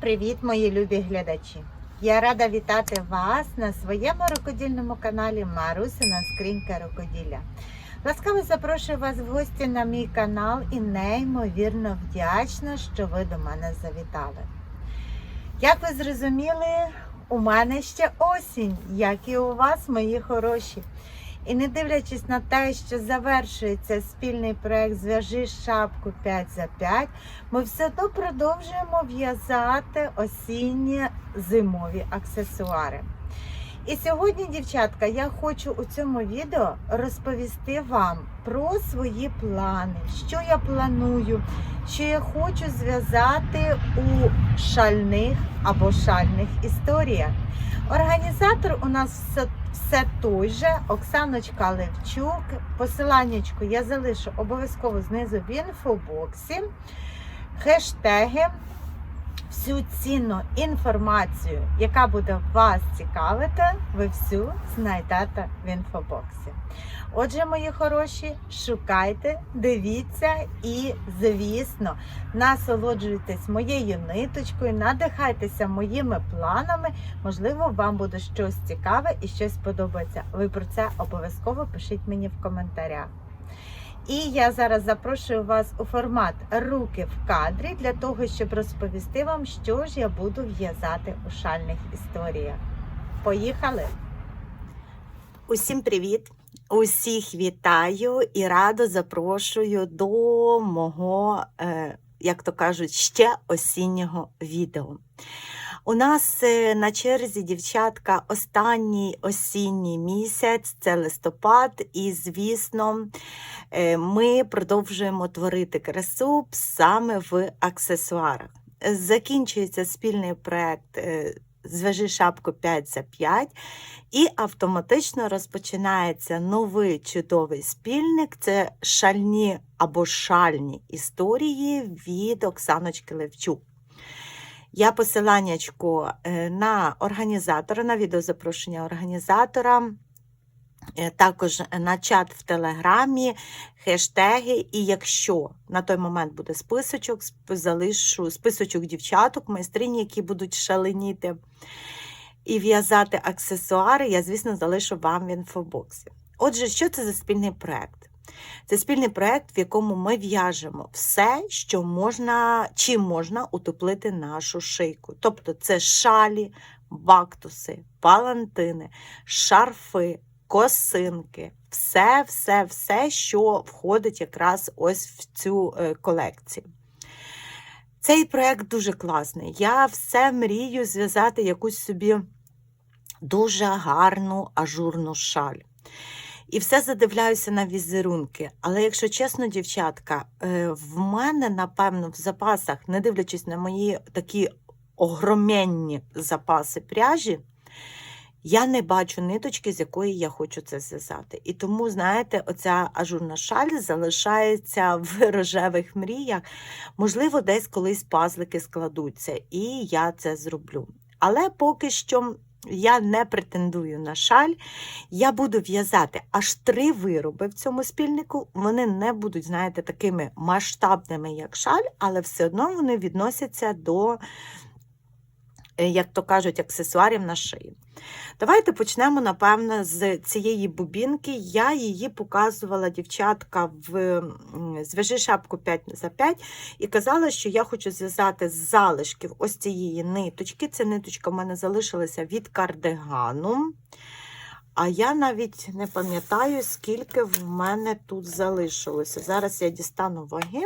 привіт, мої любі глядачі! Я рада вітати вас на своєму рукодільному каналі Марусина Скринька Рукоділля. Ласкаво запрошую вас в гості на мій канал і неймовірно вдячна, що ви до мене завітали. Як ви зрозуміли, у мене ще осінь, як і у вас, мої хороші. І не дивлячись на те, що завершується спільний проект Зв'яжи шапку 5 за 5, ми все одно продовжуємо в'язати осінні зимові аксесуари. І сьогодні, дівчатка, я хочу у цьому відео розповісти вам про свої плани, що я планую, що я хочу зв'язати у шальних або шальних історіях. Організатор у нас все, все той же, Оксаночка Левчук. Посиланнячку я залишу обов'язково знизу в інфобоксі. Хештеги, всю цінну інформацію, яка буде вас цікавити, ви всю знайдете в інфобоксі. Отже, мої хороші, шукайте, дивіться і, звісно, насолоджуйтесь моєю ниточкою, надихайтеся моїми планами. Можливо, вам буде щось цікаве і щось подобається. Ви про це обов'язково пишіть мені в коментарях. І я зараз запрошую вас у формат руки в кадрі для того, щоб розповісти вам, що ж я буду в'язати у шальних історіях. Поїхали! Усім привіт! Усіх вітаю і радо запрошую до мого, е, як то кажуть, ще осіннього відео. У нас е, на черзі, дівчатка, останній осінній місяць це листопад, і, звісно, е, ми продовжуємо творити красу саме в аксесуарах. Закінчується спільний проект е, Зв'яжи шапку 5 за 5, і автоматично розпочинається новий чудовий спільник. Це шальні або шальні історії від Оксаночки Левчук. Я посиланнячку е, на організатора, на відеозапрошення організатора, е, також на чат в Телеграмі, хештеги. І якщо на той момент буде списочок, залишу списочок дівчаток, майстрині, які будуть шаленіти і в'язати аксесуари, я, звісно, залишу вам в інфобоксі. Отже, що це за спільний проект? Це спільний проект, в якому ми в'яжемо все, що можна, чим можна утеплити нашу шийку. Тобто це шалі, бактуси, палантини, шарфи, косинки, все, все, все, що входить якраз ось в цю е, колекцію. Цей проект дуже класний. Я все мрію зв'язати якусь собі дуже гарну ажурну шаль. І все задивляюся на візерунки. Але якщо чесно, дівчатка, е, в мене, напевно, в запасах, не дивлячись на мої такі огроменні запаси пряжі, я не бачу ниточки, з якої я хочу це зв'язати. І тому, знаєте, оця ажурна шаль залишається в рожевих мріях. Можливо, десь колись пазлики складуться, і я це зроблю. Але поки що я не претендую на шаль. Я буду в'язати аж три вироби в цьому спільнику. Вони не будуть, знаєте, такими масштабними, як шаль, але все одно вони відносяться до, як то кажуть, аксесуарів на шиї. Давайте почнемо, напевно, з цієї бубінки. Я її показувала дівчатка в зв'яжи шапку 5 за 5 і казала, що я хочу зв'язати з залишків ось цієї ниточки. Ця ниточка в мене залишилася від кардигану. А я навіть не пам'ятаю, скільки в мене тут залишилося. Зараз я дістану ваги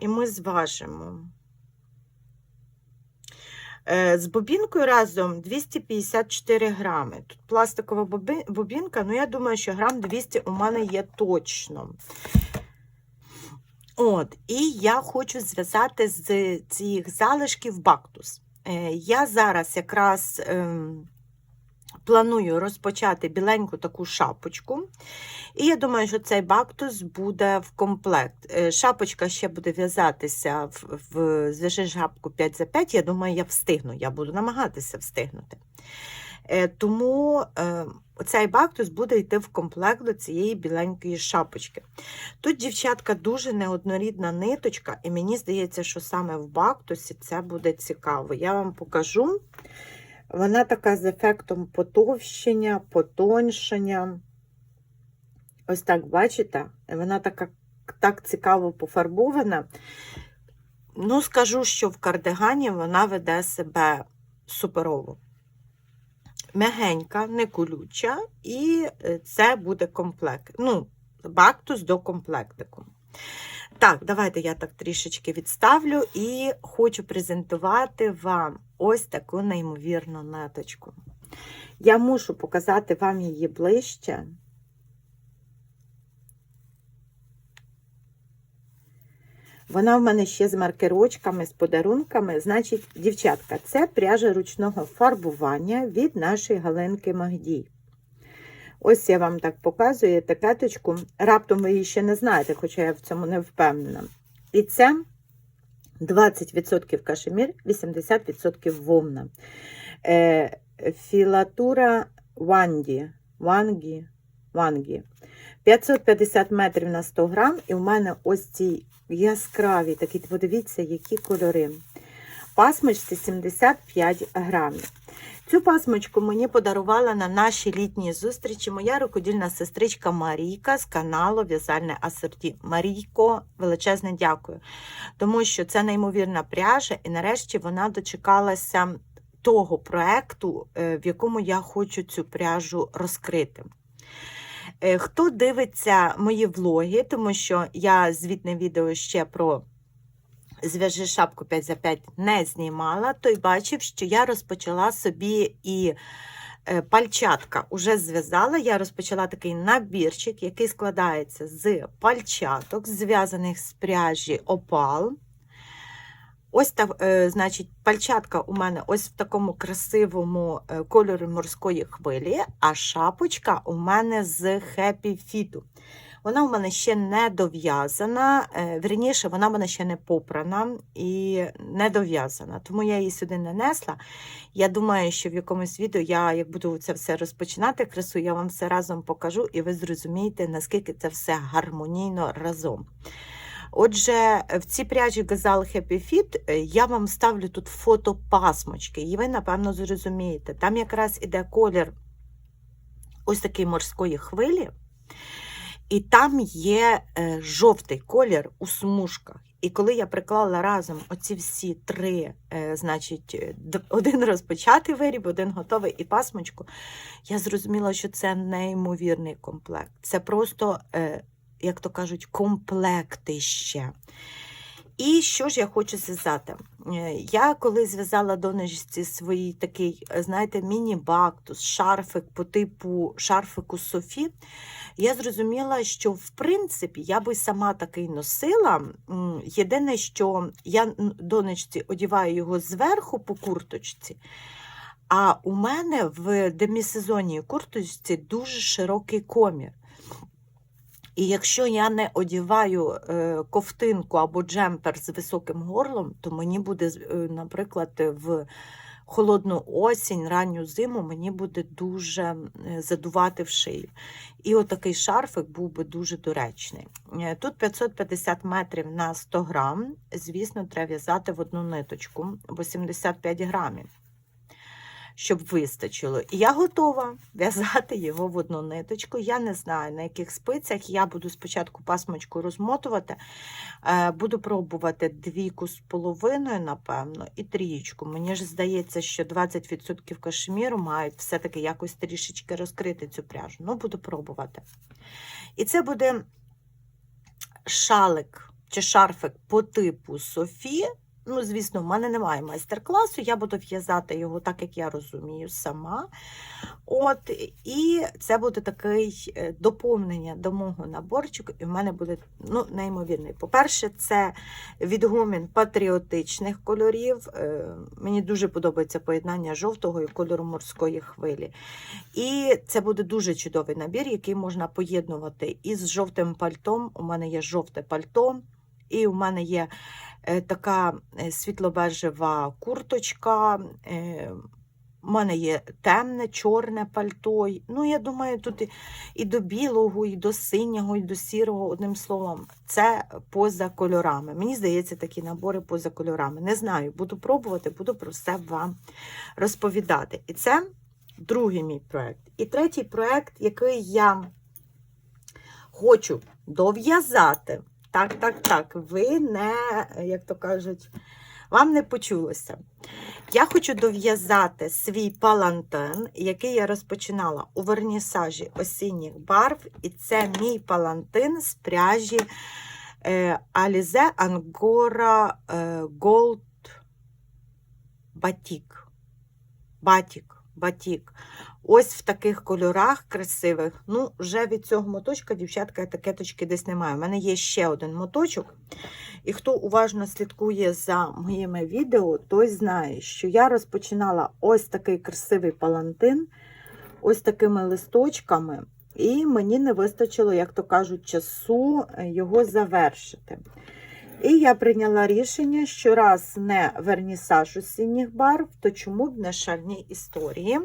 і ми зважимо. Е, З бобінкою разом 254 грами. Тут пластикова бобінка, ну я думаю, що грам 200 у мене є точно. От, і я хочу зв'язати з цих залишків бактус. Е, Я зараз якраз ем, планую розпочати біленьку таку шапочку. І я думаю, що цей бактус буде в комплект. Е, Шапочка ще буде в'язатися в, в зв'яжи шапку 5 за 5. Я думаю, я встигну, я буду намагатися встигнути. Е, Тому е, оцей бактус буде йти в комплект до цієї біленької шапочки. Тут, дівчатка, дуже неоднорідна ниточка, і мені здається, що саме в бактусі це буде цікаво. Я вам покажу. Вона така з ефектом потовщення, потоншення. Ось так, бачите? Вона така так цікаво пофарбована. Ну, скажу, що в кардигані вона веде себе суперово. Мягенька, не колюча, і е, це буде комплект. Ну, бактус до комплектику. Так, давайте я так трішечки відставлю і хочу презентувати вам ось таку неймовірну ниточку. Я мушу показати вам її ближче. Вона в мене ще з маркерочками, з подарунками. Значить, дівчатка, це пряжа ручного фарбування від нашої Галинки Магдій. Ось я вам так показую етикеточку. Раптом ви її ще не знаєте, хоча я в цьому не впевнена. І це 20% кашемір, 80% вовна. Е, філатура Ванді. Вангі. Вангі. 550 метрів на 100 грам, і в мене ось ці яскраві, такі, подивіться, які кольори. Пасмочці 75 грамів. Цю пасмочку мені подарувала на нашій літній зустрічі моя рукодільна сестричка Марійка з каналу В'язальне Асорті. Марійко, величезне дякую. Тому що це неймовірна пряжа, і нарешті вона дочекалася того проекту, е, в якому я хочу цю пряжу розкрити. Е, Хто дивиться мої влоги, тому що я звітне відео ще про зв'яжи шапку 5 за 5 не знімала, той бачив, що я розпочала собі і е, пальчатка уже зв'язала. Я розпочала такий набірчик, який складається з пальчаток, зв'язаних з пряжі опал. Ось так, е, значить, пальчатка у мене ось в такому красивому е, кольорі морської хвилі, а шапочка у мене з Happy Fit. Вона у мене ще не дов'язана, е, вірніше, вона в мене ще не попрана і не дов'язана. Тому я її сюди не несла. Я думаю, що в якомусь відео я, як буду це все розпочинати, красу, я вам все разом покажу, і ви зрозумієте, наскільки це все гармонійно разом. Отже, в цій пряжі Gazal Happy Fit е, я вам ставлю тут фото пасмочки, і ви, напевно, зрозумієте. Там якраз іде колір ось такої морської хвилі, і там є е, жовтий колір у смужках. І коли я приклала разом оці всі три, е, значить, е, один розпочатий виріб, один готовий і пасмочку, я зрозуміла, що це неймовірний комплект. Це просто, як то кажуть, комплектище. І що ж я хочу зв'язати? Е, Я коли зв'язала донечці свій такий, знаєте, міні-бактус, шарфик по типу шарфику Софі, я зрозуміла, що в принципі я би сама такий носила. Єдине, що я донечці одіваю його зверху по курточці. А у мене в демісезонній курточці дуже широкий комір. І якщо я не одіваю е, ковтинку або джемпер з високим горлом, то мені буде, е, наприклад, в холодну осінь, ранню зиму, мені буде дуже задувати в шию. І отакий шарфик був би дуже доречний. Е, Тут 550 метрів на 100 грам. Звісно, треба в'язати в одну ниточку, бо 75 грамів щоб вистачило. І я готова в'язати його в одну ниточку. Я не знаю, на яких спицях. Я буду спочатку пасмочку розмотувати, е, буду пробувати двійку з половиною, напевно, і трієчку. Мені ж здається, що 20% кашеміру мають все-таки якось трішечки розкрити цю пряжу. Ну, буду пробувати. І це буде шалик чи шарфик по типу Софі. Ну, звісно, в мене немає майстер-класу, я буду в'язати його так, як я розумію, сама. От, і це буде такий е, доповнення до мого наборчику, і в мене буде ну, неймовірний. По-перше, це відгомін патріотичних кольорів. Е, Мені дуже подобається поєднання жовтого і кольору морської хвилі. І це буде дуже чудовий набір, який можна поєднувати із жовтим пальтом. У мене є жовте пальто, і у мене є така е, світло-бежева курточка. е, У мене є темне, чорне пальто. Ну, я думаю, тут і до білого, і до синього, і до сірого, одним словом, це поза кольорами. Мені здається, такі набори поза кольорами. Не знаю, буду пробувати, буду про все вам розповідати. І це другий мій проєкт. І третій проєкт, який я хочу дов'язати. Так, так, так. Ви не, як то кажуть, вам не почулося. Я хочу дов'язати свій палантин, який я розпочинала у вернісажі осінніх барв, і це мій палантин з пряжі е, Alize Angora е, Gold Batik. Батік, батік. Ось в таких кольорах красивих. Ну, вже від цього моточка, дівчатка, етикеточки десь немає. У мене є ще один моточок. І хто уважно слідкує за моїми відео, той знає, що я розпочинала ось такий красивий палантин, ось такими листочками, і мені не вистачило, як то кажуть, часу е, його завершити. І я прийняла рішення, що раз не вернісаж осінніх барв, то чому б не шальні історії.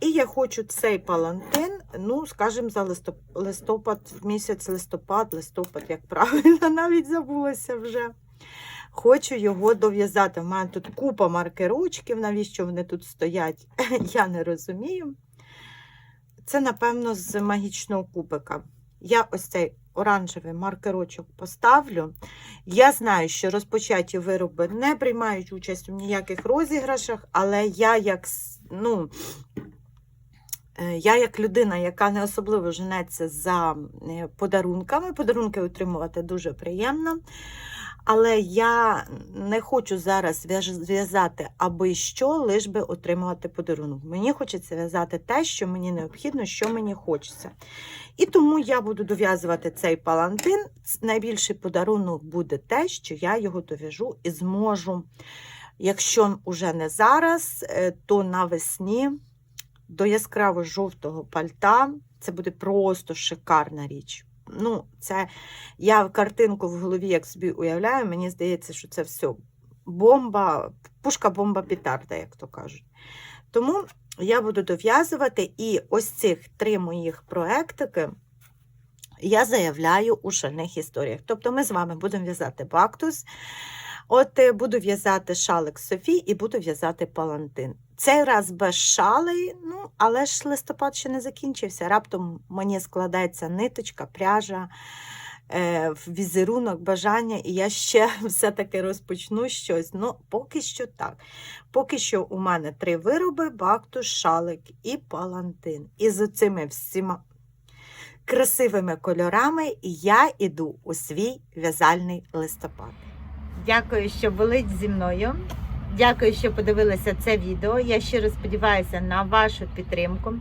І я хочу цей палантин, ну, скажімо, за листоп... листопад, місяць листопад, листопад, як правильно, навіть забулася вже. Хочу його дов'язати. У мене тут купа маркерочків, навіщо вони тут стоять, я не розумію. Це, напевно, з магічного кубика. Я ось цей оранжевий маркерочок поставлю. Я знаю, що розпочаті вироби не приймають участь у ніяких розіграшах, але я як, ну, е, я як людина, яка не особливо женеться за е, подарунками, подарунки отримувати дуже приємно. Але я не хочу зараз зв'язати аби що, лиш би отримувати подарунок. Мені хочеться в'язати те, що мені необхідно, що мені хочеться. І тому я буду дов'язувати цей палантин. Найбільший подарунок буде те, що я його дов'яжу і зможу, якщо вже не зараз, е, то навесні до яскраво жовтого пальта. Це буде просто шикарна річ. Ну, це я картинку в голові як собі уявляю, мені здається, що це все бомба, пушка бомба петарда, як то кажуть. Тому я буду дов'язувати і ось цих три моїх проектики я заявляю у шальних історіях. Тобто ми з вами будемо в'язати бактус, от е, буду в'язати шалик Софі і буду в'язати палантин. Цей раз без шалей, ну, але ж листопад ще не закінчився. Раптом мені складається ниточка, пряжа, е, візерунок, бажання, і я ще все-таки розпочну щось. Ну, поки що так. Поки що у мене три вироби: бактус, шалик і палантин. І з цими всіма красивими кольорами я іду у свій в'язальний листопад. Дякую, що були зі мною. Дякую, що подивилися це відео. Я щиро сподіваюся на вашу підтримку,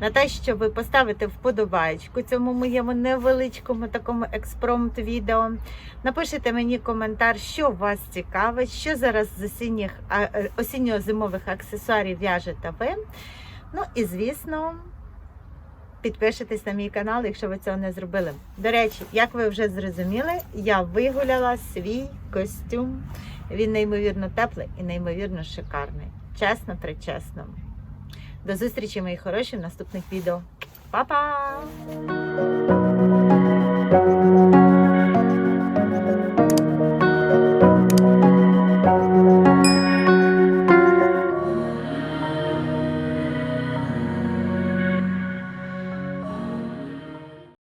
на те, що ви поставите вподобайку цьому моєму невеличкому такому експромт відео. Напишите мені коментар, що вас цікавить, що зараз з осінніх, е, осінньо-зимових аксесуарів в'яжете ви. Ну і звісно. Підпишитесь на мій канал, якщо ви цього не зробили. До речі, як ви вже зрозуміли, я вигуляла свій костюм. Він неймовірно теплий і неймовірно шикарний. Чесно, причесно. До зустрічі, мої хороші, в наступних відео. Па-па!